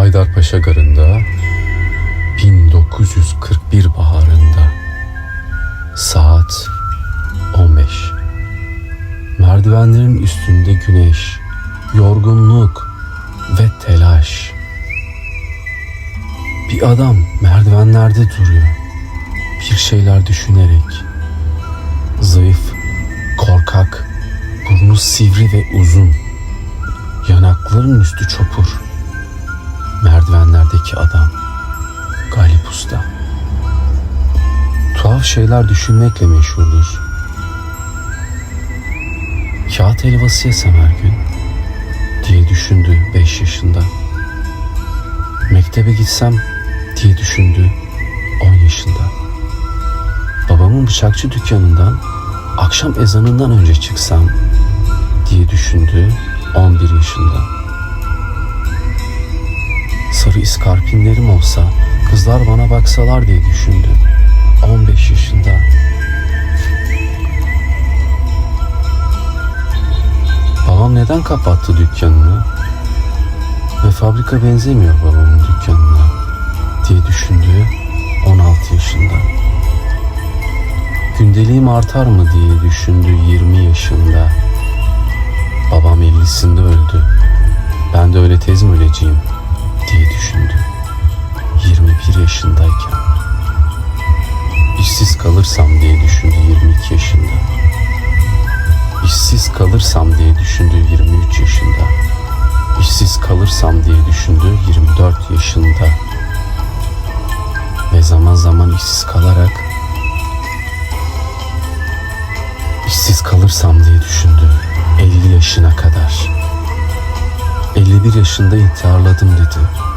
Haydarpaşa Garı'nda 1941 baharında saat 15 Merdivenlerin üstünde güneş, yorgunluk ve telaş. Bir adam merdivenlerde duruyor. Bir şeyler düşünerek. Zayıf, korkak, burnu sivri ve uzun. Yanakların üstü çopur. Merdivenlerdeki adam Galip Usta. Tuhaf şeyler düşünmekle meşhurdur. Kağıt helvası yesem her gün diye düşündü 5 yaşında. Mektebe gitsem diye düşündü 10 yaşında. Babamın bıçakçı dükkanından akşam ezanından önce çıksam diye düşündü 11 yaşında. Sarı iskarpinlerim olsa kızlar bana baksalar diye düşündü 15 yaşında. Babam neden kapattı dükkanını? Ve fabrika benzemiyor babamın dükkanına diye düşündü 16 yaşında. Gündeliğim artar mı diye düşündü 20 yaşında. Babam 50'sinde öldü. Ben de öyle tez mi öleceğim diye düşündü 21 yaşındayken. İşsiz kalırsam diye düşündü 22 yaşında. İşsiz kalırsam diye düşündü 23 yaşında. İşsiz kalırsam diye düşündü 24 yaşında. Ve zaman zaman işsiz kalarak işsiz kalırsam diye düşündü 50 yaşına kadar. 51 yaşında intiharladım dedi.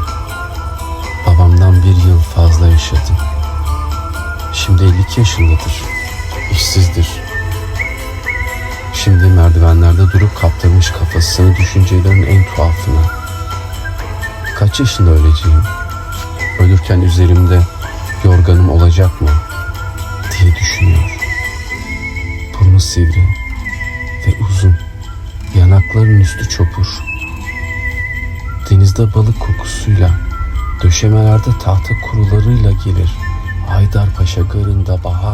Babamdan bir yıl fazla yaşadım. Şimdi 52 yaşındadır. İşsizdir. Şimdi merdivenlerde durup kaptırmış kafasını düşüncelerin en tuhafına. Kaç yaşında öleceğim? Ölürken üzerimde yorganım olacak mı? diye düşünüyor. Burnu sivri ve uzun. Yanakların üstü çopur. Denizde balık kokusuyla, döşemelerde tahta kurularıyla gelir. Haydarpaşa garında bahar.